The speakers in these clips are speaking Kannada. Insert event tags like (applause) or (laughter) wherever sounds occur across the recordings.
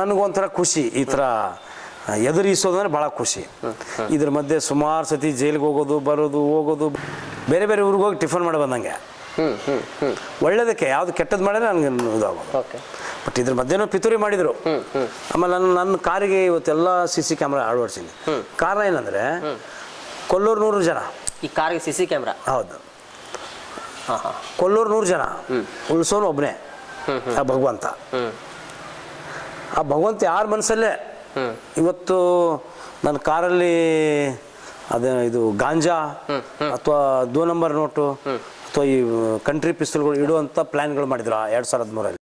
ನನಗೊಂಥರ ಖುಷಿ ಈ ಥರ ಎದುರಿಸೋದಂದ್ರೆ ಭಾಳ ಖುಷಿ. ಇದ್ರ ಮಧ್ಯೆ ಸುಮಾರು ಸತಿ ಜೈಲಿಗೆ ಹೋಗೋದು ಬರೋದು ಹೋಗೋದು ಬೇರೆ ಬೇರೆ ಊರಿಗೆ ಹೋಗಿ ಟಿಫನ್ ಮಾಡಿ ಬಂದಂಗೆ. ಒಳ್ಳೇದಕ್ಕೆ ಯಾವುದು ಕೆಟ್ಟದ್ದು ಮಾಡಿದ್ರೆ ನನಗೆ ಇದಾಗೋದು. ಓಕೆ. ಬಟ್ ಇದ್ರ ಮಧ್ಯೆನೂ ಪಿತೂರಿ ಮಾಡಿದರು. ಆಮೇಲೆ ನನ್ನ ನನ್ನ ಕಾರಿಗೆ ಇವತ್ತೆಲ್ಲ ಸಿ ಸಿ ಕ್ಯಾಮ್ರಾ ಅಳವಡಿಸಿನಿ ಕಾರಣ ಏನಂದರೆ ಕೊಲ್ಲೂರು ನೂರು ಜನ. ಈ ಕಾರಿಗೆ ಸಿ ಸಿ ಕ್ಯಾಮ್ರಾ? ಹೌದು. ಕೊಲ್ಲೂರು ನೂರು ಜನ. ಉಳಿಸೋನು ಒಬ್ಬನೇ ಭಗವಂತ. ಆ ಭಗವಂತ ಯಾರ ಮನಸ್ಸಲ್ಲೇ? ಇವತ್ತು ನನ್ನ ಕಾರಲ್ಲಿ ಅದೇ ಇದು ಗಾಂಜಾ ಅಥವಾ ದೋ ನಂಬರ್ ನೋಟು ಅಥವಾ ಈ ಕಂಟ್ರಿ ಪಿಸ್ತೂಲ್ಗಳು ಇಡುವಂಥ ಪ್ಲ್ಯಾನ್ಗಳು ಮಾಡಿದ್ರು ಆ ಎರಡು ಸಾವಿರದ ಮೂರಲ್ಲಿ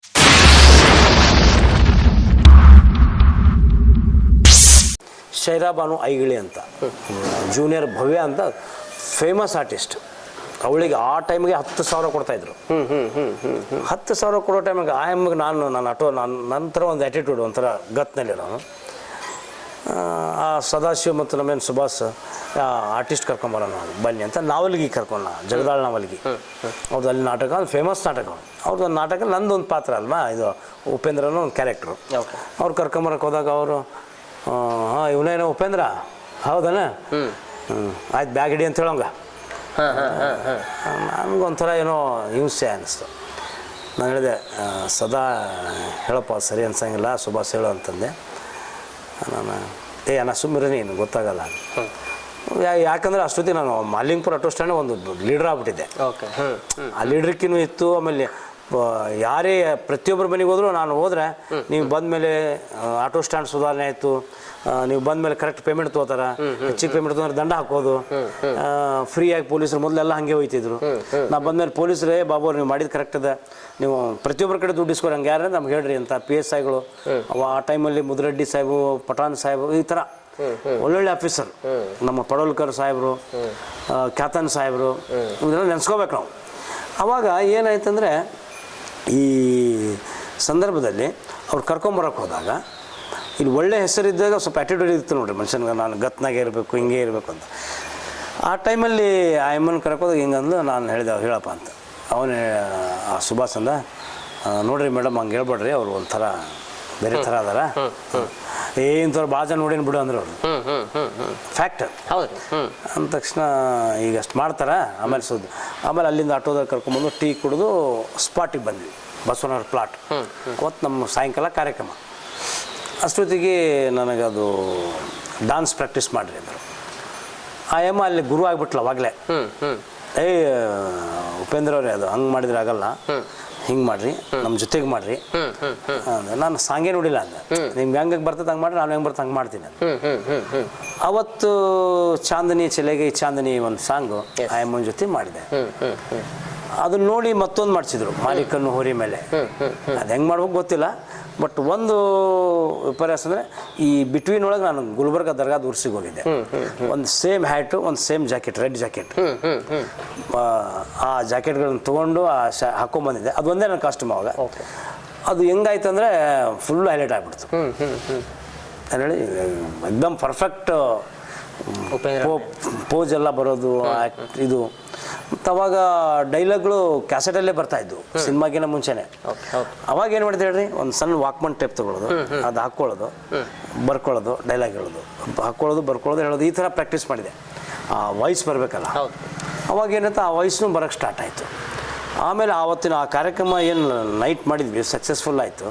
ಶೈರಾ ಬಾನು ಐಗಿಳಿ ಅಂತ. ಜೂನಿಯರ್ ಭವ್ಯ ಅಂತ ಫೇಮಸ್ ಆರ್ಟಿಸ್ಟ್. ಅವಳಿಗೆ ಆ ಟೈಮ್ಗೆ ಹತ್ತು ಸಾವಿರ ಕೊಡ್ತಾಯಿದ್ರು ಹ್ಞೂ ಹ್ಞೂ ಹ್ಞೂ ಹ್ಞೂ ಹ್ಮ್ ಹತ್ತು ಸಾವಿರ ಕೊಡೋ ಟೈಮಿಗೆ ಆ ಎಮ್ಗೆ ನಾನು ನನ್ನ ಅಟೋ ನನ್ನ ನಂತರ ಒಂದು ಆ್ಯಟಿಟ್ಯೂಡ್ ಒಂಥರ ಗತ್ನಲ್ಲಿರೋನು ಆ, ಆ ಸದಾಶಿವ ಮತ್ತು ನಮ್ಮೇನು ಸುಭಾಷ್ ಆರ್ಟಿಸ್ಟ್ ಕರ್ಕೊಂಬರೋಣ ಬನ್ನಿ ಅಂತ ನಾವಲ್ಗಿ ಕರ್ಕೊಂಡ ಜಗದಾಳ್ ನಾವಲ್ಗಿ. ಅವ್ರದ್ದು ಅಲ್ಲಿ ನಾಟಕ ಒಂದು ಫೇಮಸ್ ನಾಟಕ. ಅವ್ರದ್ದು ಒಂದು ನಾಟಕ ನಂದೊಂದು ಪಾತ್ರ ಅಲ್ವಾ ಇದು ಉಪೇಂದ್ರನೂ ಒಂದು ಕ್ಯಾರೆಕ್ಟ್ರು ಅವ್ರು ಕರ್ಕೊಂಬರಕ್ಕೆ ಹೋದಾಗ ಅವರು ಹಾಂ ಇವನೇನೋ ಉಪೇಂದ್ರ? ಹೌದನ? ಹ್ಞೂ ಆಯ್ತು ಬ್ಯಾಗ್ ಹಿಡಿ ಅಂತ ಹೇಳೋಂಗ. ಹಾಂ ಒಂಥರ ಹಾಂ ಹಾಂ ನನಗೊಂಥರ ಏನೋ ಹಿಂಸೆ ಅನ್ನಿಸ್ತು ನಾನು ಹೇಳಿದೆ ಸದಾ ಹೇಳಪ್ಪ ಸರಿ ಅನ್ಸಂಗಿಲ್ಲ ಸುಭಾಷ್ ಹೇಳು ಅಂತಂದೆ. ನಾನು ಏ ನಾ ಸುಮ್ಮನೆ ನೀನು ಗೊತ್ತಾಗಲ್ಲ. ಯಾಕಂದ್ರೆ ಅಷ್ಟೊತ್ತಿಗೆ ನಾನು ಮಾಲಿಂಗ್ಪುರ ಆಟೋ ಸ್ಟ್ಯಾಂಡ್ ಒಂದು ಲೀಡರ್ ಆಗ್ಬಿಟ್ಟಿದ್ದೆ. ಆ ಲೀಡರ್ಕಿನೂ ಇತ್ತು ಆಮೇಲೆ ಯಾರೇ ಪ್ರತಿಯೊಬ್ಬರ ಮನೆಗೆ ಹೋದ್ರು ನಾನು ಹೋದ್ರೆ ನೀವು ಬಂದಮೇಲೆ ಆಟೋ ಸ್ಟ್ಯಾಂಡ್ ಸುಧಾರಣೆ ಆಯಿತು. ನೀವು ಬಂದಮೇಲೆ ಕರೆಕ್ಟ್ ಪೇಮೆಂಟ್ ತೊಗೋತಾರ. ಹೆಚ್ಚಿಗೆ ಪೇಮೆಂಟ್ ತೊಗೊಂಡ್ರೆ ದಂಡ ಹಾಕೋದು. ಫ್ರೀಯಾಗಿ ಪೊಲೀಸರು ಮೊದಲೆಲ್ಲ ಹಾಗೆ ಹೋಯ್ತಿದ್ರು. ನಾ ಬಂದಮೇಲೆ ಪೊಲೀಸರೇ ಬಾಬು ನೀವು ಮಾಡಿದ ಕರೆಕ್ಟ್ ಅದ ನೀವು ಪ್ರತಿಯೊಬ್ಬರ ಕಡೆ ದುಡ್ಡು ಇಸ್ಕೊಂಡು ಹಂಗೆ ಯಾರು ನಮ್ಗೆ ಹೇಳ್ರಿ ಅಂತ ಪಿ ಎಸ್ ಐಗಳು ಆ ಟೈಮಲ್ಲಿ ಮುದ್ರೆಡ್ಡಿ ಸಾಹೇಬು ಪಠಾಣ್ ಸಾಹೇಬು ಈ ಥರ ಒಳ್ಳೊಳ್ಳೆ ಆಫೀಸರ್ ನಮ್ಮ ಪಡೋಲ್ಕರ್ ಸಾಹೇಬರು ಖ್ಯಾತನ್ ಸಾಹೇಬರು ಇವನ್ನೆಲ್ಲ ನೆನೆಸ್ಕೋಬೇಕು ನಾವು. ಅವಾಗ ಏನಾಯ್ತಂದರೆ ಈ ಸಂದರ್ಭದಲ್ಲಿ ಅವ್ರು ಕರ್ಕೊಂಬರಕ್ಕೆ ಹೋದಾಗ, ಇಲ್ಲಿ ಒಳ್ಳೆ ಹೆಸರಿದ್ದಾಗ ಸ್ವಲ್ಪ ಆ್ಯಟಿಟ್ಯೂಡ್ ಇತ್ತು ನೋಡಿರಿ ಮನುಷ್ಯನಿಗೆ, ನಾನು ಗತ್ನಾಗೆ ಇರಬೇಕು, ಹಿಂಗೆ ಇರಬೇಕು ಅಂತ. ಆ ಟೈಮಲ್ಲಿ ಆ ಅಮ್ಮನ ಕರ್ಕೋದಾಗ ಹಿಂಗಂದು ನಾನು ಹೇಳಿದೆ ಅವ್ರು ಹೇಳಪ್ಪ ಅಂತ. ಅವನೇ, ಆ ಸುಭಾಷ್ ಅಂದ ನೋಡಿರಿ ಮೇಡಮ್, ಹಂಗೆ ಹೇಳ್ಬೇಡ್ರಿ, ಅವ್ರು ಒಂಥರ ಬೇರೆ ಥರ ಅದಾರ. ಇಂಥವ್ರು ಭಾಳ ಜನ ನೋಡೇನು ಬಿಡು ಅಂದ್ರೆ ಅವ್ರು. ಫ್ಯಾಕ್ಟ್ ಹೌದು ಅಂದ ತಕ್ಷಣ ಈಗ ಅಷ್ಟು ಮಾಡ್ತಾರ ಆಮೇಲೆ ಸುದ್ದಿ ಆಮೇಲೆ ಅಲ್ಲಿಂದ ಆಟೋದಾಗ ಕರ್ಕೊಂಡ್ಬಂದು ಟೀ ಕುಡಿದು ಸ್ಪಾಟಿಗೆ ಬಂದ್ವಿ ಬಸವನವ್ರ ಪ್ಲಾಟ್ ಅವತ್ತು ನಮ್ಮ ಸಾಯಂಕಾಲ ಕಾರ್ಯಕ್ರಮ. ಅಷ್ಟೊತ್ತಿಗೆ ನನಗದು ಡಾನ್ಸ್ ಪ್ರಾಕ್ಟೀಸ್ ಮಾಡಿರಿ ಅಂದರು. ಆ ಎಮ್ಮ ಅಲ್ಲಿ ಗುರು ಆಗ್ಬಿಟ್ಲ ಅವಾಗಲೇ. ಏಯ್ ಉಪೇಂದ್ರ ಅವರೇ ಅದು ಹಂಗೆ ಮಾಡಿದ್ರೆ ಆಗಲ್ಲ. ಹಿಂಗೆ ಮಾಡ್ರಿ ನಮ್ಮ ಜೊತೆಗೆ ಮಾಡ್ರಿ. ಅಂದೆ ನಾನು ಸಾಂಗೇ ನೋಡಿಲ್ಲ ಅಂದೆ ನಿಮ್ಗೆ ಹೆಂಗೆ ಬರ್ತದೆ ಹಂಗೆ ಮಾಡ್ರಿ ನಾನು ಹೆಂಗೆ ಬರ್ತದೆ ಹಂಗೆ ಮಾಡ್ತೀನಿ ಅವತ್ತು ಚಾಂದನಿ ಚೆಲೆಗೆ ಚಾಂದನಿ ಒಂದು ಸಾಂಗು ಆಯಮ್ಮನ ಜೊತೆ ಮಾಡಿದೆ. ಅದನ್ನ ನೋಡಿ ಮತ್ತೊಂದು ಮಾಡಿಸಿದ್ರು ಮಾಲೀಕನ್ನು ಹೋರಿ ಮೇಲೆ ಅದು ಹೆಂಗೆ ಮಾಡ್ಬೇಕು ಗೊತ್ತಿಲ್ಲ ಬಟ್ ಒಂದು ವಿಪರ್ಯಾಸ ಅಂದರೆ ಈ ಬಿಟ್ವೀನ್ ಒಳಗೆ ನಾನು ಗುಲ್ಬರ್ಗ ದರ್ಗಾದ ಉರ್ಸಿಗೆ ಹೋಗಿದ್ದೆ ಒಂದು ಸೇಮ್ ಹ್ಯಾಟು ಒಂದು ಸೇಮ್ ಜಾಕೆಟ್ ರೆಡ್ ಜಾಕೆಟ್ ಆ ಜಾಕೆಟ್ಗಳನ್ನ ತೊಗೊಂಡು ಆ ಶಾ ಹಾಕೊಂಬಂದಿದ್ದೆ ಅದು ಒಂದೇ ನನ್ನ ಕಾಸ್ಟ್ಯೂಮ್ ಅವಾಗ ಅದು ಹೆಂಗಾಯ್ತು ಅಂದರೆ ಫುಲ್ ಹೈಲೈಟ್ ಆಗಿಬಿಡ್ತು ಹೇಳಿ ಎಕ್ದಮ್ ಪರ್ಫೆಕ್ಟ್ ಪೋಸ್ ಎಲ್ಲ ಬರೋದು ಇದು ಮತ್ತು ಅವಾಗ ಡೈಲಾಗ್ಗಳು ಕ್ಯಾಸೆಟಲ್ಲೇ ಬರ್ತಾ ಇದ್ವು ಸಿನಿಮಾಗಿನ ಮುಂಚೆನೆ. ಅವಾಗ ಏನು ಮಾಡಿದೆ ಹೇಳ್ರಿ? ಒಂದು ಸಣ್ಣ ವಾಕ್ಮನ್ ಟೇಪ್ ತೊಗೊಳೋದು ಅದು ಹಾಕ್ಕೊಳ್ಳೋದು ಬರ್ಕೊಳ್ಳೋದು ಡೈಲಾಗ್ ಹೇಳೋದು ಹಾಕ್ಕೊಳ್ಳೋದು ಬರ್ಕೊಳ್ಳೋದು ಹೇಳೋದು ಈ ಥರ ಪ್ರಾಕ್ಟೀಸ್ ಮಾಡಿದೆ. ಆ ವಾಯ್ಸ್ ಬರಬೇಕಲ್ಲ? ಅವಾಗ ಏನಾಯ್ತು ಆ ವಾಯ್ಸ್ನು ಬರೋಕ್ಕೆ ಸ್ಟಾರ್ಟ್ ಆಯಿತು. ಆಮೇಲೆ ಆವತ್ತಿನ ಆ ಕಾರ್ಯಕ್ರಮ ಏನು ನೈಟ್ ಮಾಡಿದ್ವಿ ಸಕ್ಸಸ್ಫುಲ್ ಆಯಿತು.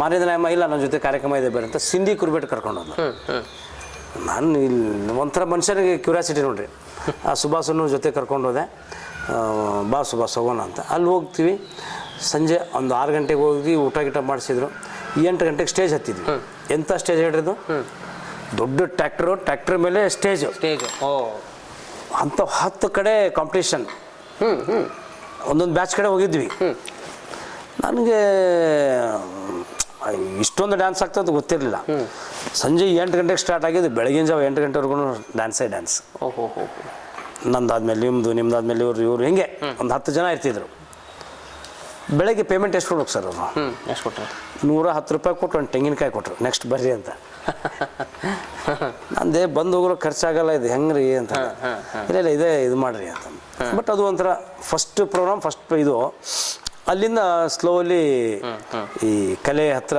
ಮಾರನೇ ದಿನ ಇಲ್ಲ ನನ್ನ ಜೊತೆ ಕಾರ್ಯಕ್ರಮ ಇದೆ ಬೇರೆ ಅಂತ ಸಿಂಧಿ ಕುರ್ಬೇಟ್ ಕರ್ಕೊಂಡು ನಾನು ಇಲ್ಲಿ ಒಂಥರ ಮನುಷ್ಯನಿಗೆ ಕ್ಯೂರಿಯಾಸಿಟಿ ನೋಡ್ರಿ. ಆ ಸುಭಾಸನ ಜೊತೆ ಕರ್ಕೊಂಡು ಹೋದೆ. ಬಾ ಸುಭಾಸ್ ಹೋಗೋಣ ಅಂತ. ಅಲ್ಲಿ ಹೋಗ್ತೀವಿ. ಸಂಜೆ ಒಂದು ಆರು ಗಂಟೆಗೆ ಹೋಗಿ ಊಟ ಗೀಟ ಮಾಡಿಸಿದ್ರು. ಎಂಟು ಗಂಟೆಗೆ ಸ್ಟೇಜ್ ಹತ್ತಿದ್ವಿ. ಎಂಥ ಸ್ಟೇಜ್ ಹೇಳಿದ್ರು ದೊಡ್ಡ ಟ್ಯಾಕ್ಟ್ರು ಟ್ಯಾಕ್ಟ್ರ್ ಮೇಲೆ ಸ್ಟೇಜು. ಸ್ಟೇಜ್. ಅಂಥ ಹತ್ತು ಕಡೆ ಕಾಂಪಿಟೇಷನ್ ಒಂದೊಂದು ಬ್ಯಾಚ್ ಕಡೆ ಹೋಗಿದ್ವಿ. ನನಗೆ ಇಷ್ಟೊಂದು ಡ್ಯಾನ್ಸ್ ಆಗ್ತದೆ ಗೊತ್ತಿರಲಿಲ್ಲ. ಸಂಜೆ ಎಂಟು ಗಂಟೆಗೆ ಸ್ಟಾರ್ಟ್ ಆಗಿದ್ದು ಬೆಳಗಿನ ಜಾವ ಎಂಟು ಗಂಟೆವರೆಗೂ ಡ್ಯಾನ್ಸೇ ಡ್ಯಾನ್ಸ್ ಓಹೋ ನಂದಾದ್ಮೇಲೆ ನಿಮ್ಮದು ನಿಮ್ದಾದ್ಮೇಲೆ ಇವರು ಇವರು ಹಿಂಗೆ ಒಂದು ಹತ್ತು ಜನ ಇರ್ತಿದ್ರು. ಬೆಳಗ್ಗೆ ಪೇಮೆಂಟ್ ಎಷ್ಟು ಕೊಡೋಕೆ ಸರ್ ಅವರು? ಎಷ್ಟು ಕೊಟ್ಟರು ನೂರ ಹತ್ತು ರೂಪಾಯಿ ಕೊಟ್ಟು ಒಂದು ತೆಂಗಿನಕಾಯಿ ಕೊಟ್ಟರು ನೆಕ್ಸ್ಟ್ ಬರ್ರಿ ಅಂತ. (laughs) ನಂದೇ ಬಂದು ಹೋಗ್ರೋ ಖರ್ಚಾಗಲ್ಲ ಇದು ಹೆಂಗ್ರಿ ಅಂತ. ಇಲ್ಲ ಇಲ್ಲ ಇದೇ ಇದು ಮಾಡ್ರಿ ಅಂತ. ಬಟ್ ಅದು ಒಂಥರ ಫಸ್ಟ್ ಪ್ರೋಗ್ರಾಮ್ ಫಸ್ಟ್ ಇದು. ಅಲ್ಲಿಂದ ಸ್ಲೋಲಿ ಈ ಕಲೆ ಹತ್ರ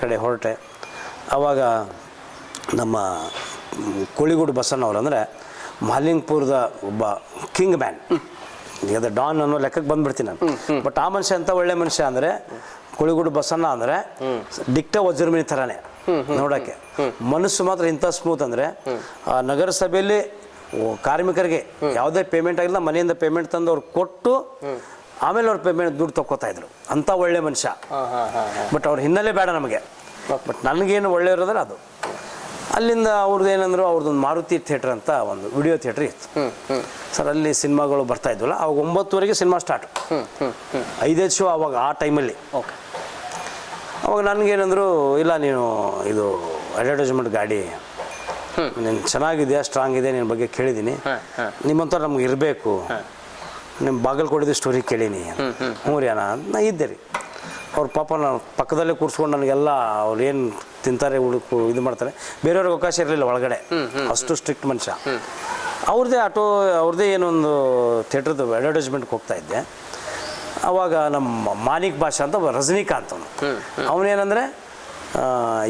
ಕಡೆ ಹೊರಟೆ. ಆವಾಗ ನಮ್ಮ ಕೋಳಿಗೂಡು ಬಸಣ್ಣವ್ರು ಅಂದರೆ ಮಾಲಿಂಗ್ಪುರದ ಒಬ್ಬ ಕಿಂಗ್ ಮ್ಯಾನ್ ಈಗ ಡಾನ್ ಅನ್ನೋ ಲೆಕ್ಕಕ್ಕೆ ಬಂದ್ಬಿಡ್ತೀನಿ ನಾನು. ಬಟ್ ಆ ಮನುಷ್ಯ ಅಂತ ಒಳ್ಳೆ ಮನುಷ್ಯ ಅಂದರೆ ಕೋಳಿಗೂಡು ಬಸಣ್ಣ ಅಂದರೆ ಡಿಕ್ಟ ವಜ್ರಮಿನಿ ಥರನೇ ನೋಡೋಕ್ಕೆ. ಮನಸ್ಸು ಮಾತ್ರ ಇಂಥ ಸ್ಮೂತ್ ಅಂದರೆ ಆ ನಗರಸಭೆಯಲ್ಲಿ ಕಾರ್ಮಿಕರಿಗೆ ಯಾವುದೇ ಪೇಮೆಂಟ್ ಆಗಿಲ್ಲ ಮನೆಯಿಂದ ಪೇಮೆಂಟ್ ತಂದು ಅವ್ರು ಕೊಟ್ಟು ಆಮೇಲೆ ಅವ್ರ ಪೇಮೆಂಟ್ ದುಡ್ಡು ತಕ್ಕೋತಾ ಇದ್ರು. ಅಂತ ಒಳ್ಳೆ ಮನುಷ್ಯ. ಬಟ್ ಅವ್ರ ಹಿನ್ನೆಲೆ ಬೇಡ ನಮಗೆ. ಬಟ್ ನನಗೇನು ಒಳ್ಳೆ ಇರೋದ್ರೆ ಅದು. ಅಲ್ಲಿಂದ ಅವ್ರದ್ದು ಏನಂದ್ರು ಅವ್ರದ್ದೊಂದು ಮಾರುತಿ ಥಿಯೇಟ್ರ್ ಅಂತ ಒಂದು ವಿಡಿಯೋ ಥಿಯೇಟರ್ ಇತ್ತು. ಸರ್ ಅಲ್ಲಿ ಸಿನಿಮಾಗಳು ಬರ್ತಾ ಇದ್ವಲ್ಲ ಅವಾಗ ಒಂಬತ್ತುವರೆಗೆ ಸಿನಿಮಾ ಸ್ಟಾರ್ಟ್ ಐದೈದು ಶೋ ಅವಾಗ ಆ ಟೈಮಲ್ಲಿ ಓಕೆ ಅವಾಗ ನನಗೇನಂದ್ರು ಇಲ್ಲ ನೀನು ಇದು ಅಡ್ವರ್ಟೈಸ್ಮೆಂಟ್ ಗಾಡಿ ನೀನು ಚೆನ್ನಾಗಿದೆಯಾ ಸ್ಟ್ರಾಂಗ್ ಇದೆ ನಿನ್ನ ಬಗ್ಗೆ ಕೇಳಿದ್ದೀನಿ. ನಿಮ್ಮಂತ ನಿಮ್ಮಂಥವ್ರು ನಮ್ಗೆ ಇರಬೇಕು. ನಿಮ್ಮ ಬಾಗಲಕೋಟೆದು ಸ್ಟೋರಿ ಕೇಳೀನಿ. ಹ್ಞೂ ರೀ ಅಣ್ಣ ನಾ ಇದ್ದೆ ರೀ. ಅವ್ರ ಪಾಪ ನಾನು ಪಕ್ಕದಲ್ಲೇ ಕೂರಿಸ್ಕೊಂಡು ನನಗೆಲ್ಲ ಅವ್ರು ಏನು ತಿಂತಾರೆ ಹುಡುಕು ಇದು ಮಾಡ್ತಾರೆ, ಬೇರೆಯವ್ರಿಗೆ ಅವಕಾಶ ಇರಲಿಲ್ಲ ಒಳಗಡೆ. ಅಷ್ಟು ಸ್ಟ್ರಿಕ್ಟ್ ಮನುಷ್ಯ. ಅವ್ರದ್ದೇ ಆಟೋ ಅವ್ರದ್ದೇ ಏನೊಂದು ಥಿಯೇಟ್ರದ್ದು ಅಡ್ವರ್ಟೈಸ್ಮೆಂಟ್ಗೆ ಹೋಗ್ತಾ ಇದ್ದೆ. ಅವಾಗ ನಮ್ಮ ಮಾನಿಕ್ ಭಾಷಾ ಅಂತ ರಜನಿಕಾಂತ್ ಅವನು. ಅವನೇನಂದರೆ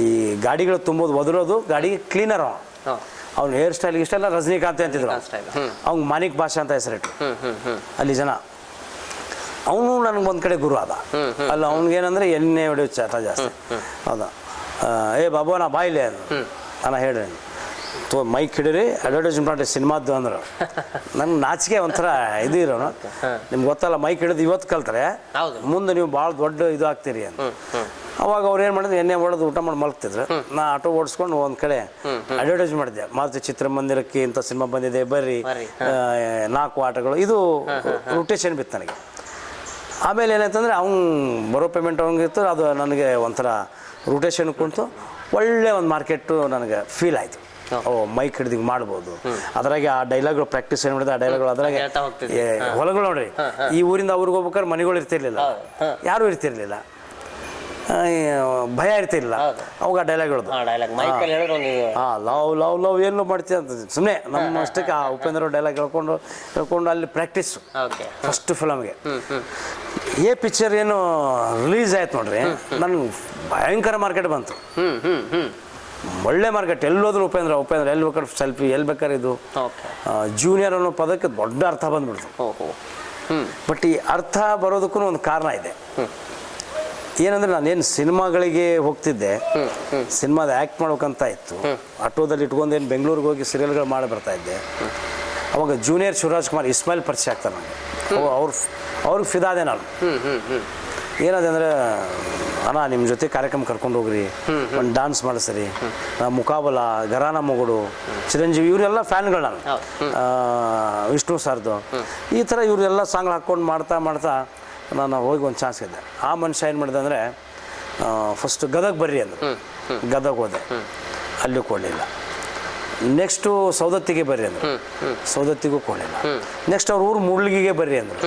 ಈ ಗಾಡಿಗಳು ತುಂಬೋದು, ಒದರೋದು, ಗಾಡಿಗೆ ಕ್ಲೀನರ್ ಅವನು. ಅವ್ನು ಹೇರ್ ಸ್ಟೈಲ್ ಇಷ್ಟೆಲ್ಲ ರಜನಿಕಾಂತ್ ಅಂತಿದ್ರು. ಅವ್ನು ಮಾನಿಕ್ ಭಾಷೆ ಅಂತ ಹೆಸರಿಟ್ಟು ಅಲ್ಲಿ ಜನ. ಅವನು ನನಗೆ ಒಂದು ಕಡೆ ಗುರು ಆದ. ಅಲ್ಲ ಅವ್ನಿಗೇನಂದ್ರೆ ಎಣ್ಣೆ ಹೊಡೆಯೋ ಚಟ ಜಾಸ್ತಿ. ಹೌದಾ? ಏ ಬಾಬು ನಾ ಬಾಯಿಲೆ ಅದು ನಾನು ಹೇಳ್ರಿ ತೋ ಮೈಕ್ ಹಿಡೀರಿ ಅಡ್ವರ್ಟೈಸ್ಮೆಂಟ್ ಮಾಡಿ ಸಿನಿಮಾದ್ದು ಅಂದರು. ನಂಗೆ ನಾಚಿಕೆ ಒಂಥರ ಇದು ಇರೋನು. ನಿಮ್ಗೆ ಗೊತ್ತಲ್ಲ ಮೈಕ್ ಹಿಡಿದು ಇವತ್ತು ಕಲ್ತ್ರೆ. ಮುಂದೆ ನೀವು ಭಾಳ ದೊಡ್ಡ ಇದು ಆಗ್ತೀರಿ ಅಂತ. ಅವಾಗ ಅವ್ರು ಏನು ಮಾಡಿದ್ರು ಎಣ್ಣೆ ಹೊಡೆದು ಊಟ ಮಾಡಿ ಮಲಗ್ತಿದ್ರು. ನಾ ಆಟೋ ಓಡಿಸ್ಕೊಂಡು ಒಂದು ಕಡೆ ಅಡ್ವರ್ಟೈಸ್ ಮಾಡಿದೆ ಮಾರುತಿ ಚಿತ್ರಮಂದಿರಕ್ಕೆ ಇಂಥ ಸಿನಿಮಾ ಬಂದಿದೆ ಬರ್ರಿ. ಬರ್ರಿ, ನಾಲ್ಕು ಆಟಗಳು. ಇದು ರೊಟೇಷನ್ ಬಿತ್ತು ನನಗೆ. ಆಮೇಲೆ ಏನಾಯ್ತಂದ್ರೆ ಅವ್ನು ಬರೋ ಪೇಮೆಂಟ್ ಅವ್ನಿಗಿತ್ತು ಅದು ನನಗೆ ಒಂಥರ ರೊಟೇಷನ್ ಕುಂತು ಒಳ್ಳೆ ಒಂದು ಮಾರ್ಕೆಟು ನನಗೆ ಫೀಲ್ ಆಯಿತು. ಓ ಮೈಕ್ ಹಿಡಿದು ಮಾಡ್ಬೋದು. ಅದ್ರಾಗೆ ಆ ಡೈಲಾಗ್ ಪ್ರಾಕ್ಟೀಸ್ ಏನ್ ಮಾಡಿದ್ರೆ ಆ ಡೈಲಾಗ್ ಅದ್ರಾಗೆ. ಏ, ಹೊಲಗಳು ನೋಡ್ರಿ. ಈ ಊರಿಂದ ಅವ್ರಿಗೆ ಹೋಗ್ಬೇಕಾದ್ರೆ ಮನೆಗಳು ಇರ್ತಿರ್ಲಿಲ್ಲ. ಯಾರು ಇರ್ತಿರ್ಲಿಲ್ಲ. ಆ, ಈ, ಭಯ ಇರ್ತಿರ್ಲಿಲ್ಲ. ಅವಾಗ ಡೈಲಾಗ್ ಮೈಕಲ್ಲಿ ಹಾ ಒಂದು ಇದು. ಹಾಂ ಲವ್ ಲವ್ ಲವ್ ಏನು ಮಾಡ್ತೀಯ ಅಂತ. ಸುಮ್ಮನೆ ನಮ್ಮ ಅಷ್ಟಕ್ಕೆ ಆ ಉಪೇಂದ್ರ ಡೈಲಾಗ್ ಹೇಳ್ಕೊಂಡು ಹೇಳ್ಕೊಂಡು ಅಲ್ಲಿ ಪ್ರಾಕ್ಟೀಸ್ ಓಕೆ. ಫಸ್ಟ್ ಫಿಲಮ್ಗೆ ಏ ಪಿಕ್ಚರ್ ಏನು ರಿಲೀಸ್ ಆಯ್ತು ನೋಡ್ರಿ. ನನ್ಗೆ ಭಯಂಕರ ಮಾರ್ಕೆಟ್ ಬಂತು. ಹ್ಞೂ ಹ್ಞೂ ಹ್ಞೂ ಒಳ್ಳೆ ಮಾರ್ಕೆಟ್ ಎಲ್ಲೋದ್ರು ಉಪೇಂದ್ರ ಉಪೇಂದ್ರ ಎಲ್ಲಿ ಬೇಕಾದ್ರೆ ಸೆಲ್ಫಿ ಎಲ್ಲಿ ಬೇಕಾದ್ರೆ ಇದು. ಜೂನಿಯರ್ ಅನ್ನೋ ಪದಕ್ಕೆ ದೊಡ್ಡ ಅರ್ಥ ಬಂದ್ಬಿಡ್ತು. ಬಟ್ ಈ ಅರ್ಥ ಬರೋದಕ್ಕೂ ಒಂದು ಕಾರಣ ಇದೆ. ಏನಂದ್ರೆ ನಾನೇನು ಸಿನಿಮಾಗಳಿಗೆ ಹೋಗ್ತಿದ್ದೆ. ಸಿನಿಮಾದ ಆ್ಯಕ್ಟ್ ಮಾಡ್ಬೇಕಂತ ಇತ್ತು. ಆಟೋದಲ್ಲಿ ಇಟ್ಕೊಂಡು ಏನು ಬೆಂಗಳೂರಿಗೆ ಹೋಗಿ ಸೀರಿಯಲ್ಗಳು ಮಾಡಿ ಬರ್ತಾ ಇದ್ದೆ. ಅವಾಗ ಜೂನಿಯರ್ ಶಿವರಾಜ್ ಕುಮಾರ್ ಇಸ್ಮಾಯಿಲ್ ಪರಿಚಯ ಆಗ್ತಾನೆ ನನಗೆ. ಅವ- ಅವ್ರ ಅವ್ರಿಗೆ ಫಿದಾದೆ ನಾನು. ಏನಾದೆ ಅಂದರೆ ಅಣ್ಣ ನಿಮ್ಮ ಜೊತೆ ಕಾರ್ಯಕ್ರಮ ಕರ್ಕೊಂಡು ಹೋಗ್ರಿ. ಒಂದು ಡಾನ್ಸ್ ಮಾಡಿಸ್ರಿ. ನಾ ಮುಕಾಬಲ ಗರಾನ ಮಗುಡು ಚಿರಂಜೀವಿ ಇವರೆಲ್ಲ ಫ್ಯಾನ್ಗಳು ನಾನು. ವಿಷ್ಣು ಸರ್ದು. ಈ ಥರ ಇವರೆಲ್ಲ ಸಾಂಗ್ ಹಾಕ್ಕೊಂಡು ಮಾಡ್ತಾ ಮಾಡ್ತಾ ನಾನು ಹೋಗಿ ಒಂದು ಚಾನ್ಸ್ ಇದ್ದೆ ಆ ಮನುಷ್ಯ ಏನು ಮಾಡಿದೆ ಅಂದರೆ ಫಸ್ಟ್ ಗದಗ ಬರ್ರಿ ಅಂದರು. ಗದಗ ಹೋದೆ. ಅಲ್ಲೂ ಕೊಡಲಿಲ್ಲ. ನೆಕ್ಸ್ಟು ಸೌದತ್ತಿಗೆ ಬರ್ರಿ ಅಂದರು. ಸೌದತ್ತಿಗೂ ಕೊಡಲಿಲ್ಲ. ನೆಕ್ಸ್ಟ್ ಅವ್ರ ಊರು ಮೂಡ್ಲಿಗೆ ಬರ್ರಿ ಅಂದರು.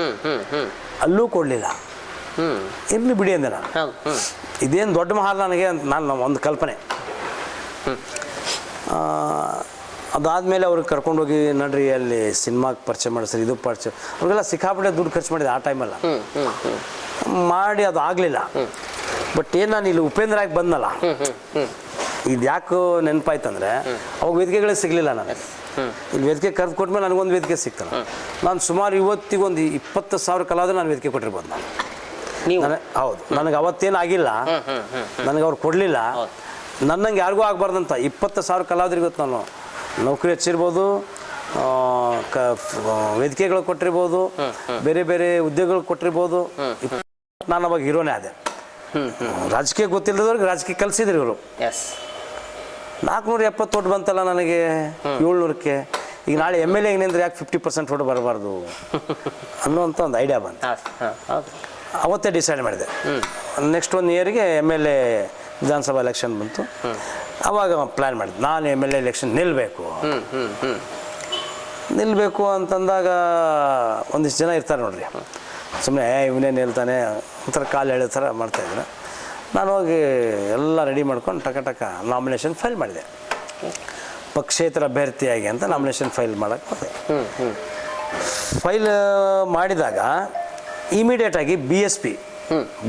ಅಲ್ಲೂ ಕೊಡಲಿಲ್ಲ. ಇರಲಿ ಬಿಡಿ ಅಂದೆ ನಾನು. ಇದೇನು ದೊಡ್ಡ ಮಹಾಲ್ ನನಗೆ ಅಂತ ನಾನು ಒಂದು ಕಲ್ಪನೆ. ಅದಾದಮೇಲೆ ಅವ್ರಿಗೆ ಕರ್ಕೊಂಡೋಗಿ ನೋಡ್ರಿ ಅಲ್ಲಿ ಸಿನಿಮಾಗೆ ಪರಿಚಯ ಮಾಡಿಸ್ರಿ ಇದು ಪರಿಚಯ. ಅವ್ರಿಗೆಲ್ಲ ಸಿಕ್ಕಾಪಟ್ಟೆ ದುಡ್ಡು ಖರ್ಚು ಮಾಡಿದೆ ಆ ಟೈಮಲ್ಲ. ಮಾಡಿ ಅದು ಆಗಲಿಲ್ಲ. ಬಟ್ ಏನು ನಾನು ಇಲ್ಲಿ ಉಪೇಂದ್ರ ಆಗಿ ಬಂದಲ್ಲ ಇದು ಯಾಕೆ ನೆನಪಾಯ್ತಂದ್ರೆ ಅವಾಗ ವೇದಿಕೆಗಳೇ ಸಿಗಲಿಲ್ಲ ನನಗೆ. ಇಲ್ಲಿ ವೇದಿಕೆ ಕರೆದು ಕೊಟ್ಮೇಲೆ ನನಗೊಂದು ವೇದಿಕೆ ಸಿಗ್ತಾನೆ ನಾನು ಸುಮಾರು ಇವತ್ತಿಗೊಂದು ಇಪ್ಪತ್ತು ಸಾವಿರ ಕಲಾದ್ರೆ ನಾನು ವೇದಿಕೆ ಕೊಟ್ಟಿರ್ಬೋದು. ನಾನು ನೀವು. ಹೌದು. ನನಗೆ ಅವತ್ತೇನು ಆಗಿಲ್ಲ. ನನಗೆ ಅವ್ರು ಕೊಡಲಿಲ್ಲ. ನನ್ನಂಗೆ ಯಾರಿಗೂ ಆಗಬಾರ್ದಂತ. ಇಪ್ಪತ್ತು ಸಾವಿರ ಕಲಾವಿದ್ರಿಗೆ ಗೊತ್ತು ನಾನು. ನೌಕರಿ ಹಚ್ಚಿರ್ಬೋದು ಕ ವೇದಿಕೆಗಳು ಕೊಟ್ಟಿರ್ಬೋದು ಬೇರೆ ಬೇರೆ ಉದ್ಯೋಗಗಳು ಕೊಟ್ಟಿರ್ಬೋದು. ನಾನು ಅವಾಗ ಹೀರೋನೇ ಆದೆ. ರಾಜಕೀಯ ಗೊತ್ತಿಲ್ಲದವ್ರಿಗೆ ರಾಜಕೀಯ ಕಲಿಸಿದ್ರು ಇವರು. ನಾಲ್ಕುನೂರ ಎಪ್ಪತ್ತು ಓಟ್ ಬಂತಲ್ಲ ನನಗೆ. ಏಳ್ನೂರಕ್ಕೆ. ಈಗ ನಾಳೆ ಎಂ ಎಲ್ ಎ ಯಾಕೆ ಫಿಫ್ಟಿ ಪರ್ಸೆಂಟ್ ಓಟ್ ಬರಬಾರ್ದು? (laughs) ಅನ್ನೋಂಥ ಒಂದು ಐಡಿಯಾ ಬಂತು. ಅವತ್ತೇ ಡಿಸೈಡ್ ಮಾಡಿದೆ. ನೆಕ್ಸ್ಟ್ ಒನ್ ಇಯರ್ಗೆ ಎಂ ಎಲ್ ಎ ವಿಧಾನಸಭಾ ಎಲೆಕ್ಷನ್ ಬಂತು. ಅವಾಗ ಪ್ಲ್ಯಾನ್ ಮಾಡಿದೆ. ನಾನು ಎಂ ಎಲ್ ಎ ಎಲೆಕ್ಷನ್ ನಿಲ್ಲಬೇಕು ನಿಲ್ಲಬೇಕು ಅಂತಂದಾಗ ಒಂದಿಷ್ಟು ಜನ ಇರ್ತಾರೆ ನೋಡ್ರಿ. ಸುಮ್ಮನೆ ಇವನೇ ನಿಲ್ತಾನೆ ಒಂಥರ ಕಾಲು ಎಳೆದ ಥರ ಮಾಡ್ತಾಯಿದ್ರು ನಾನು ಹೋಗಿ ಎಲ್ಲ ರೆಡಿ ಮಾಡ್ಕೊಂಡು ಟಕ ಟಕ ನಾಮಿನೇಷನ್ ಫೈಲ್ ಮಾಡಿದೆ. ಪಕ್ಷೇತರ ಅಭ್ಯರ್ಥಿಯಾಗಿ ಅಂತ ನಾಮಿನೇಷನ್ ಫೈಲ್ ಮಾಡೋಕ್ಕೆ ಹೋದೆ ಫೈಲ್ ಮಾಡಿದಾಗ ಇಮಿಡಿಯೇಟಾಗಿ B S P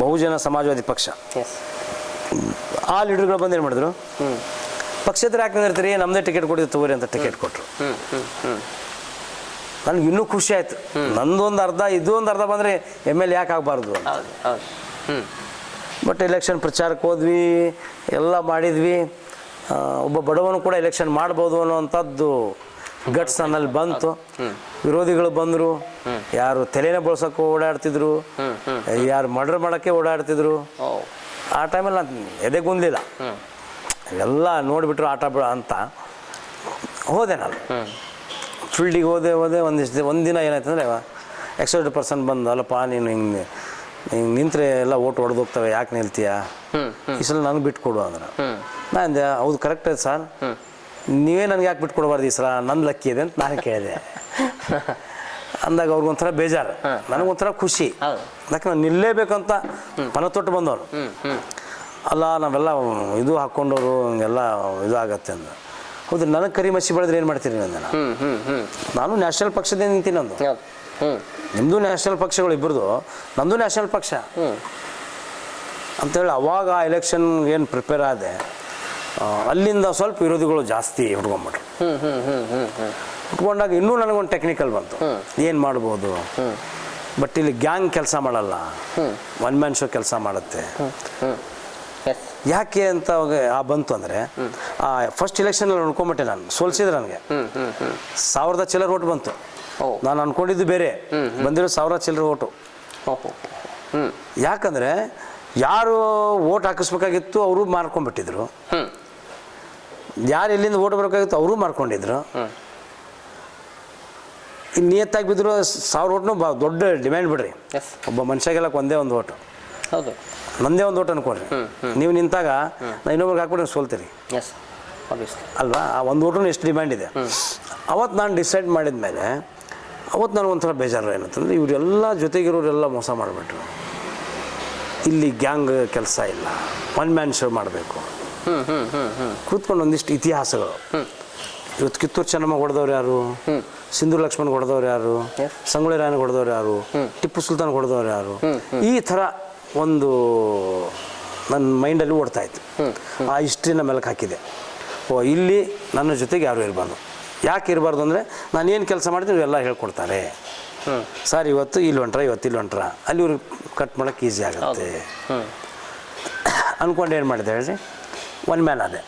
Bahujan Samajwadi Paksha. ಆ ಲೀಡರ್ಗಳು ಬಂದು ಏನು ಮಾಡಿದ್ರು? ಪಕ್ಷೇತರ ಯಾಕೆ ನಿಂದಿರ್ತೀರಿ ನಮ್ಮದೇ ಟಿಕೆಟ್ ಕೊಡಿ ತಗೋರಿ ಅಂತ ಟಿಕೆಟ್ ಕೊಟ್ಟರು ನನಗೆ ಇನ್ನೂ ಖುಷಿ ಆಯ್ತು. ನಂದೊಂದು ಅರ್ಧ ಇದು ಒಂದು ಅರ್ಧ ಬಂದರೆ ಎಂ ಎಲ್ ಯಾಕೆ ಆಗಬಾರ್ದು ಬಟ್ ಎಲೆಕ್ಷನ್ ಪ್ರಚಾರಕ್ಕೆ ಹೋದ್ವಿ ಎಲ್ಲ ಮಾಡಿದ್ವಿ. ಒಬ್ಬ ಬಡವನು ಕೂಡ ಎಲೆಕ್ಷನ್ ಮಾಡ್ಬೋದು ಅನ್ನೋವಂಥದ್ದು ಗಟ್ಸ್ ನನ್ನಲ್ಲಿ ಬಂತು. ವಿರೋಧಿಗಳು ಬಂದರು. ಯಾರು ತಲೆನೇ ಬಳಸೋಕೆ ಓಡಾಡ್ತಿದ್ರು. ಯಾರು ಮರ್ಡರ್ ಮಾಡೋಕ್ಕೆ ಓಡಾಡ್ತಿದ್ರು. ಆ ಟೈಮಲ್ಲಿ ನಾನು ಎದೆಗುಂದಿಲ್ಲ ಎಲ್ಲ ನೋಡಿಬಿಟ್ರು ಆಟ ಬಿಡ ಅಂತ ಹೋದೆ ನಾನು. ಫೀಲ್ಡಿಗೆ ಹೋದೆ ಹೋದೆ, ಒಂದಿಷ್ಟು ಒಂದಿನ ಏನಾಯ್ತು ಅಂದರೆ ಪರ್ಸನ್ ಬಂದು, ಅಲ್ಲಪ್ಪ, ನೀನು ಹಿಂಗೆ ಹಿಂಗೆ ನಿಂತರೆ ಎಲ್ಲ ಓಟ್ ಹೊಡೆದೋಗ್ತವೆ ಯಾಕೆ ನಿಲ್ತೀಯ? ಈ ಸಲ ನನಗೆ ಬಿಟ್ಕೊಡು ಅಂದ್ರೆ. ನಾನು ಹೌದು ಕರೆಕ್ಟ್ ಸರ್. ನೀವೇ ನನಗೆ ಯಾಕೆ ಬಿಟ್ಕೊಡ್ಬಾರ್ದು ಈ ಸಲ? ನನ್ನ ಲಕ್ಕಿ ಇದೆ ಅಂತ ನಾನು ಕೇಳಿದೆ. (laughs) ಅಂದಾಗ ಅವ್ರಿಗೊಂಥರ ಬೇಜಾರು. ನನಗೊಂಥರ ಖುಷಿ. ಹೌದು. ಯಾಕೆ ನಾನು ನಿಲ್ಲೇಬೇಕಂತ ಮನ ತೊಟ್ಟು ಬಂದವರು. ಅಲ್ಲ ನಾವೆಲ್ಲ ಇದು ಹಾಕ್ಕೊಂಡವರು ಹಿಂಗೆಲ್ಲ ಇದು ಆಗತ್ತೆ ಅಂದ ಹೌದು ನನಗೆ ಕರಿ ಮಸಿ ಬೆಳೆದ್ರೆ ಏನು ಮಾಡ್ತೀರಿ ನಾನು? ನಾನು ನ್ಯಾಷನಲ್ ಪಕ್ಷದಿಂದ ನಿಂತೀನಿ ನಂದು. ನಿಮ್ಮದು ನ್ಯಾಷನಲ್ ಪಕ್ಷಗಳು ಇಬ್ಬರದು ನಂದು ನ್ಯಾಷನಲ್ ಪಕ್ಷ. ಅಂತೇಳಿ ಅವಾಗ ಆ ಎಲೆಕ್ಷನ್ಗೆ ಏನು ಪ್ರಿಪೇರ್ ಆದೆ ಅಲ್ಲಿಂದ ಸ್ವಲ್ಪ ವಿರೋಧಿಗಳು ಜಾಸ್ತಿ ಹುಡ್ಕೊಂಬಿಟ್ರು ಹ್ಮ್ ಹುಟ್ಕೊಂಡಾಗ ಇನ್ನೂ ನನಗೊಂದು ಟೆಕ್ನಿಕಲ್ ಬಂತು. ಏನು ಮಾಡ್ಬೋದು? ಬಟ್ ಇಲ್ಲಿ ಗ್ಯಾಂಗ್ ಕೆಲಸ ಮಾಡಲ್ಲ. ಒನ್ ಮ್ಯಾನ್ ಶೋ ಕೆಲಸ ಮಾಡುತ್ತೆ. ಯಾಕೆ ಅಂತ ಅವಾಗ ಆ ಬಂತು ಅಂದರೆ ಆ ಫಸ್ಟ್ ಎಲೆಕ್ಷನಲ್ಲಿ ಅನ್ಕೊಂಬಿಟ್ಟೆ ನಾನು ಸೋಲ್ಸಿದ್ರೆ ನನಗೆ. ಸಾವಿರದ ಚಿಲ್ಲರ್ ಓಟ್ ಬಂತು. ನಾನು ಅನ್ಕೊಂಡಿದ್ದು ಬೇರೆ. ಬಂದಿರೋ ಸಾವಿರ ಚಿಲ್ಲರ ಓಟು ಯಾಕಂದರೆ ಯಾರು ಓಟ್ ಹಾಕಿಸ್ಬೇಕಾಗಿತ್ತು ಅವರು ಮಾರ್ಕೊಂಡ್ಬಿಟ್ಟಿದ್ರು. ಯಾರು ಎಲ್ಲಿಂದ ಓಟ್ ಬರಬೇಕಾಗಿತ್ತು ಅವರು ಮಾಡ್ಕೊಂಡಿದ್ರು. ಇನ್ನು ನಿಯತ್ತಾಗಿ ಬಿದ್ದರು ಸಾವಿರ ಓಟ್ನು ಬಾ ದೊಡ್ಡ ಡಿಮ್ಯಾಂಡ್ ಬಿಡ್ರಿ. ಒಬ್ಬ ಮನುಷ್ಯಗೆಲ್ಲ ಒಂದೇ ಒಂದು ಓಟು. ಹೌದು. ನಂದೇ ಒಂದು ಓಟ್ ಅನ್ಕೊಳ್ರಿ ನೀವು ನಿಂತಾಗ ನಾ ಇನ್ನೊಬ್ರಿಗೆ ಹಾಕ್ಬಿಟ್ಟು ಸೋಲ್ತೀರಿ. ಅಲ್ವಾ? ಆ ಒಂದು ಓಟು ಎಷ್ಟು ಡಿಮ್ಯಾಂಡ್ ಇದೆ. ಅವತ್ತು ನಾನು ಡಿಸೈಡ್ ಮಾಡಿದ ಮೇಲೆ ಅವತ್ತು ನನಗೆ ಒಂಥರ ಬೇಜಾರು ಏನಂತಂದ್ರೆ ಇವರೆಲ್ಲ ಜೊತೆಗಿರೋರೆಲ್ಲ ಮೋಸ ಮಾಡಿಬಿಟ್ರು. ಇಲ್ಲಿ ಗ್ಯಾಂಗ್ ಕೆಲಸ ಇಲ್ಲ. ಒನ್ ಮ್ಯಾನ್ ಶೋ ಮಾಡಬೇಕು. ಕೂತ್ಕೊಂಡು ಒಂದಿಷ್ಟು ಇತಿಹಾಸಗಳು ಇವತ್ತು ಕಿತ್ತೂರು ಚೆನ್ನಮ್ಮ ಹೊಡೆದವ್ರು ಯಾರು? ಸಿಂಧು ಲಕ್ಷ್ಮಣ್ ಹೊಡೆದವ್ರು ಯಾರು. ಸಂಗೊಳ್ಳಿ ರಾಯನ ಹೊಡೆದವ್ರು ಯಾರು? ಟಿಪ್ಪು ಸುಲ್ತಾನ್ ಹೊಡೆದವ್ರು ಯಾರು? ಈ ಥರ ಒಂದು ನನ್ನ ಮೈಂಡಲ್ಲಿ ಓಡ್ತಾ ಇತ್ತು. ಆ ಹಿಸ್ಟ್ರಿನ ಮೆಲಕ್ಕೆ ಹಾಕಿದೆ. ಓ ಇಲ್ಲಿ ನನ್ನ ಜೊತೆಗೆ ಯಾರು ಇರಬಾರ್ದು. ಯಾಕೆ ಇರಬಾರ್ದು ಅಂದರೆ ನಾನು ಏನು ಕೆಲಸ ಮಾಡ್ತೀನಿ ಇವೆಲ್ಲ ಹೇಳ್ಕೊಡ್ತಾರೆ. ಸರ್ ಇವತ್ತು ಇಲ್ಲಿ ಹೊಂಟ್ರ ಇವತ್ತು ಇಲ್ಲಿ ಹೊಂಟ್ರ. ಅಲ್ಲಿ ಇವ್ರಿಗೆ ಕಟ್ ಮಾಡೋಕ್ಕೆ ಈಸಿ ಆಗುತ್ತೆ. ಅನ್ಕೊಂಡು ಅಂದ್ಕೊಂಡು ಏನು ಮಾಡಿದೆ ಹೇಳಿ? ಒನ್ ಮ್ಯಾನ್ ಅದೇ.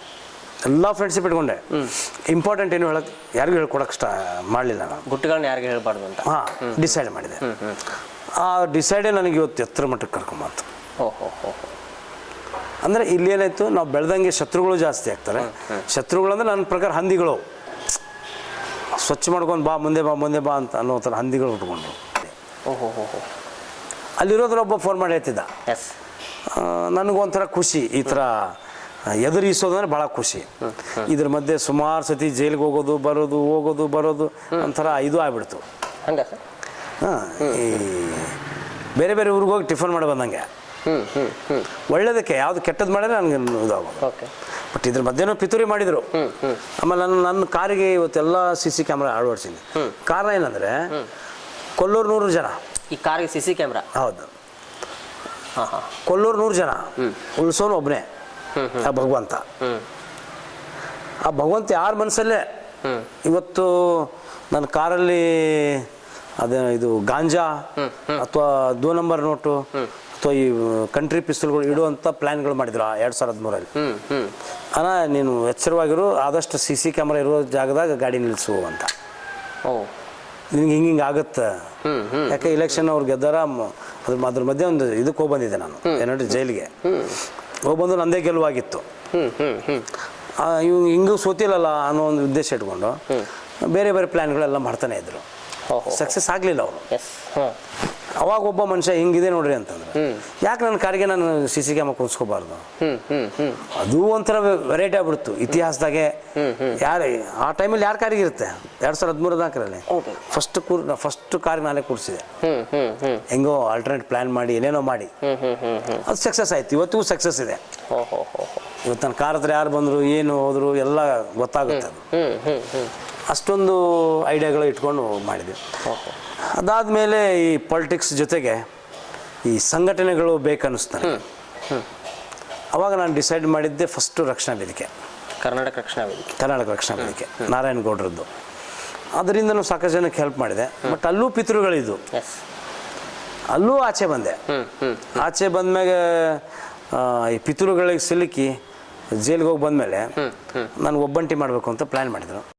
ಎಲ್ಲ ಫ್ರೆಂಡ್ಶಿಪ್ ಇಟ್ಕೊಂಡೆ. ಇಂಪಾರ್ಟೆಂಟ್ ಏನು ಹೇಳಕ್ ಯಾರಿಗೂ ಹೇಳ್ಕೊಡಕ್ಕೆ ಸ್ಟಾ ಮಾಡಲಿಲ್ಲ ನಾನು. ಗುಟ್ಟುಗಳನ್ನ ಯಾರಿಗೂ ಹೇಳ್ಬಾರ್ದು ಅಂತ. ಹಾಂ ಡಿಸೈಡ್ ಮಾಡಿದೆ. ಆ ಡಿಸೈಡೇ ನನಗೆ ಇವತ್ತು ಎತ್ತರ ಮಟ್ಟಕ್ಕೆ ಕರ್ಕೊಂಬಂತು ಓಹೋ ಅಂದ್ರೆ ಅಂದರೆ ಇಲ್ಲೇನಾಯಿತು ನಾವು ಬೆಳೆದಂಗೆ ಶತ್ರುಗಳು ಜಾಸ್ತಿ ಆಗ್ತಾರೆ. ಶತ್ರುಗಳು ಅಂದ್ರೆ ನನ್ನ ಪ್ರಕಾರ ಹಂದಿಗಳು. ಸ್ವಚ್ಛ ಮಾಡ್ಕೊಂಡು ಬಾ ಮುಂದೆ ಬಾ ಮುಂದೆ ಬಾ ಅಂತ ಅನ್ನೋ ಥರ ಹಂದಿಗಳು ಉಟ್ಕೊಂಡು. ಅಲ್ಲಿರೋದ್ರೊಬ್ಬ ಫೋನ್ ಮಾಡಿ ಹೇಳ್ತಿದ್ದ ಎಸ್ ನನಗೊಂಥರ ಖುಷಿ ಈ ಥರ ಎದುರಿಸೋದು ಅಂದರೆ ಭಾಳ ಖುಷಿ. ಇದ್ರ ಮಧ್ಯೆ ಸುಮಾರು ಸತಿ ಜೈಲಿಗೆ ಹೋಗೋದು ಬರೋದು ಹೋಗೋದು ಬರೋದು ಒಂಥರ ಇದು ಆಗ್ಬಿಡ್ತು. ಹಂಗ ಹಾಂ ಈ ಬೇರೆ ಬೇರೆ ಊರಿಗೆ ಹೋಗಿ ಟಿಫನ್ ಮಾಡಿ ಬಂದಂಗೆ. ಒಳ್ಳೇದಕ್ಕೆ ಯಾವುದು ಕೆಟ್ಟದ್ದು ಮಾಡಿದ್ರೆ ನನಗೆ ಇದಾಗೋದು. ಓಕೆ. ಬಟ್ ಇದ್ರ ಮಧ್ಯೆನೂ ಪಿತೂರಿ ಮಾಡಿದರು. ಆಮೇಲೆ ನನ್ನ ನನ್ನ ಕಾರಿಗೆ ಇವತ್ತೆಲ್ಲ ಸಿ ಸಿ ಕ್ಯಾಮ್ರಾ ಅಳವಡಿಸಿದ್ದೆ ಕಾರಣ ಏನಂದರೆ ಕೊಲ್ಲೂರು ನೂರು ಜನ. ಈ ಕಾರಿಗೆ ಸಿ ಸಿ ಕ್ಯಾಮ್ರಾ? ಹೌದು. ಕೊಲ್ಲೂರು ನೂರು ಜನ. ಉಳಿಸೋನು ಒಬ್ಬನೇ ಆ ಭಗವಂತ. ಆ ಭಗವಂತ ಯಾರ ಮನಸ್ಸಲ್ಲೇ? ಇವತ್ತು ನನ್ನ ಕಾರಲ್ಲಿ ಅದೇ ಇದು ಗಾಂಜಾ ಅಥವಾ ದೋ ನಂಬರ್ ನೋಟು ಅಥವಾ ಈ ಕಂಟ್ರಿ ಪಿಸ್ತಲ್ಗಳು ಇಡುವಂಥ ಪ್ಲ್ಯಾನ್ಗಳು ಮಾಡಿದ್ರು ಎರಡು ಸಾವಿರದ ಮೂರಲ್ಲಿ ಹ್ಮ್ ಹ್ಮ್ ಅಣ್ಣ ನೀನು ಎಚ್ಚರವಾಗಿರು ಆದಷ್ಟು ಸಿ ಸಿ ಕ್ಯಾಮ್ರಾ ಇರೋ ಜಾಗದಾಗ ಗಾಡಿ ನಿಲ್ಲಿಸು ಅಂತ. ನಿನ್ಗೆ ಹಿಂಗೆ ಹಿಂಗೆ ಆಗುತ್ತೆ. ಯಾಕೆ ಇಲೆಕ್ಷನ್ ಅವ್ರು ಗೆದ್ದಾರ ಅದ್ರ ಅದ್ರ ಮಧ್ಯೆ ಒಂದು ಇದಕ್ಕೆ ಹೋಗಿ ಬಂದಿದ್ದೆ ನಾನು ಏನಂದ್ರೆ ಜೈಲಿಗೆ. ಹೋಗಿ ಬಂದು ನಂದೇ ಗೆಲುವಾಗಿತ್ತು. ಇವ್ ಹಿಂಗೂ ಸೋತಿಲ್ಲಲ್ಲ ಅನ್ನೋ ಒಂದು ಉದ್ದೇಶ ಇಟ್ಕೊಂಡು ಬೇರೆ ಬೇರೆ ಪ್ಲ್ಯಾನ್ಗಳೆಲ್ಲ ಮಾಡ್ತಾನೆ ಇದ್ರು. ಸಕ್ಸಸ್ ಆಗಲಿಲ್ಲ ಅವರು ಅವಾಗ ಒಬ್ಬ ಮನುಷ್ಯ ಹಿಂಗಿದೆ ನೋಡ್ರಿ ಅಂತಂದ್ರೆ ಯಾಕೆ ನನ್ನ ಕಾರಿಗೆ ನಾನು ಸಿ ಸಿ ಕ್ಯಾಮ್ರಾ ಕೂರಿಸ್ಕೋಬಾರ್ದು? ಅದು ಒಂಥರ ವೆರೈಟಿ ಆಗ್ಬಿಡ್ತು. ಇತಿಹಾಸದಾಗೆ ಯಾರು ಆ ಟೈಮಲ್ಲಿ ಯಾರು ಕಾರಿಗೆ ಇರುತ್ತೆ? ಎರಡು ಸಾವಿರದ ಹದಿಮೂರು ನಾಲ್ಕರಲ್ಲಿ ಫಸ್ಟ್ ಕೂರ್ ಫಸ್ಟ್ ಕಾರಿಗೆ ನಾನೇ ಕೂರಿಸಿದೆ. ಹೆಂಗೋ ಆಲ್ಟರ್ನೇಟ್ ಪ್ಲಾನ್ ಮಾಡಿ ಏನೇನೋ ಮಾಡಿ. ಅದು ಸಕ್ಸಸ್ ಆಯ್ತು. ಇವತ್ತಿಗೂ ಸಕ್ಸಸ್ ಇದೆ. ಇವತ್ತು ನನ್ನ ಕಾರ್ ಹತ್ರ ಯಾರು ಬಂದರು ಏನು ಹೋದರು ಎಲ್ಲ ಗೊತ್ತಾಗುತ್ತೆ ಅದು. ಅಷ್ಟೊಂದು ಐಡಿಯಾಗಳು ಇಟ್ಕೊಂಡು ಮಾಡಿದ್ವಿ. ಅದಾದಮೇಲೆ ಈ ಪೊಲಿಟಿಕ್ಸ್ ಜೊತೆಗೆ ಈ ಸಂಘಟನೆಗಳು ಬೇಕನ್ನಿಸ್ತಾನೆ ಅವಾಗ ನಾನು ಡಿಸೈಡ್ ಮಾಡಿದ್ದೆ ಫಸ್ಟು ರಕ್ಷಣಾ ವೇದಿಕೆ. ಕರ್ನಾಟಕ ರಕ್ಷಣಾ ವೇದಿಕೆ. ಕರ್ನಾಟಕ ರಕ್ಷಣಾ ವೇದಿಕೆ ನಾರಾಯಣ ಗೌಡ್ರದ್ದು. ಅದರಿಂದನೂ ಸಾಕಷ್ಟು ಜನಕ್ಕೆ ಹೆಲ್ಪ್ ಮಾಡಿದೆ. ಬಟ್ ಅಲ್ಲೂ ಪಿತೃಗಳಿದ್ದು ಅಲ್ಲೂ ಆಚೆ ಬಂದೆ. ಆಚೆ ಬಂದ್ಮ್ಯಾಗ ಆ, ಈ ಪಿತೃಗಳಿಗೆ ಸಿಲುಕಿ ಜೈಲಿಗೆ ಹೋಗಿ ಬಂದಮೇಲೆ ನಾನು ಒಬ್ಬಂಟಿ ಮಾಡಬೇಕು ಅಂತ ಪ್ಲ್ಯಾನ್ ಮಾಡಿದರು.